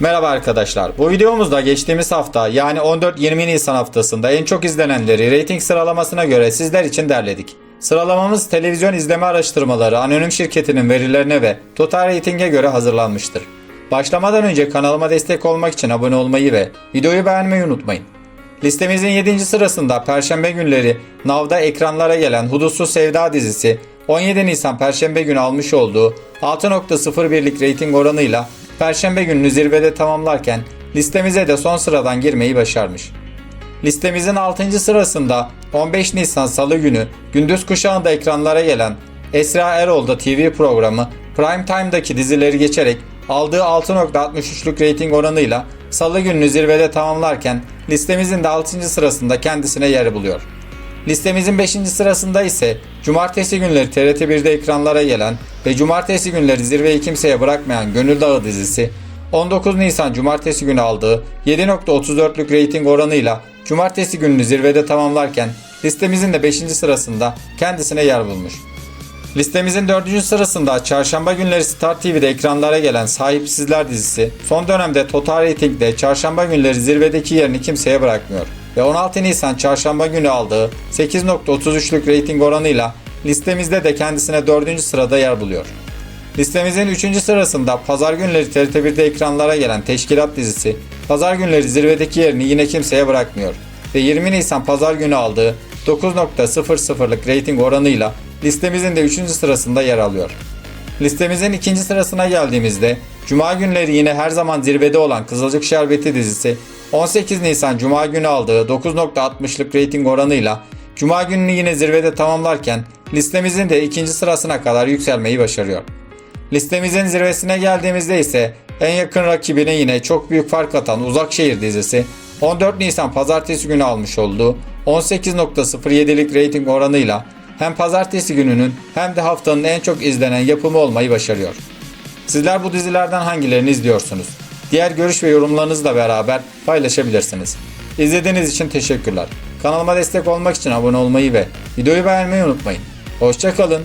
Merhaba arkadaşlar. Bu videomuzda geçtiğimiz hafta yani 14-20 Nisan haftasında en çok izlenenleri reyting sıralamasına göre sizler için derledik. Sıralamamız televizyon izleme araştırmaları anonim şirketinin verilerine ve Total Rating'e göre hazırlanmıştır. Başlamadan önce kanalıma destek olmak için abone olmayı ve videoyu beğenmeyi unutmayın. Listemizin 7. sırasında Perşembe günleri Nav'da ekranlara gelen Hudutsuz Sevda dizisi 17 Nisan Perşembe günü almış olduğu 6.01'lik reyting oranıyla Perşembe gününü zirvede tamamlarken listemize de son sıradan girmeyi başarmış. Listemizin 6. sırasında 15 Nisan Salı günü gündüz kuşağında ekranlara gelen Esra Erol'da TV programı Prime Time'daki dizileri geçerek aldığı 6.63'lük reyting oranıyla Salı gününü zirvede tamamlarken listemizin de 6. sırasında kendisine yer buluyor. Listemizin 5. sırasında ise cumartesi günleri TRT 1'de ekranlara gelen ve cumartesi günleri zirveyi kimseye bırakmayan Gönül Dağı dizisi 19 Nisan cumartesi günü aldığı 7.34'lük reyting oranıyla cumartesi gününü zirvede tamamlarken listemizin de 5. sırasında kendisine yer bulmuş. Listemizin 4. sırasında çarşamba günleri Star TV'de ekranlara gelen Sahipsizler dizisi son dönemde Total Rating'de çarşamba günleri zirvedeki yerini kimseye bırakmıyor ve 16 Nisan çarşamba günü aldığı 8.33'lük reyting oranıyla listemizde de kendisine 4. sırada yer buluyor. Listemizin 3. sırasında pazar günleri TRT 1'de ekranlara gelen Teşkilat dizisi pazar günleri zirvedeki yerini yine kimseye bırakmıyor ve 20 Nisan pazar günü aldığı 9.00'lık reyting oranıyla listemizin de 3. sırasında yer alıyor. Listemizin ikinci sırasına geldiğimizde Cuma günleri yine her zaman zirvede olan Kızılcık Şerbeti dizisi 18 Nisan Cuma günü aldığı 9.60'lık reyting oranıyla Cuma gününü yine zirvede tamamlarken listemizin de ikinci sırasına kadar yükselmeyi başarıyor. Listemizin zirvesine geldiğimizde ise en yakın rakibine yine çok büyük fark atan Uzakşehir dizisi 14 Nisan pazartesi günü almış olduğu 18.07'lik reyting oranıyla hem pazartesi gününün hem de haftanın en çok izlenen yapımı olmayı başarıyor. Sizler bu dizilerden hangilerini izliyorsunuz? Diğer görüş ve yorumlarınızla beraber paylaşabilirsiniz. İzlediğiniz için teşekkürler. Kanalıma destek olmak için abone olmayı ve videoyu beğenmeyi unutmayın. Hoşçakalın.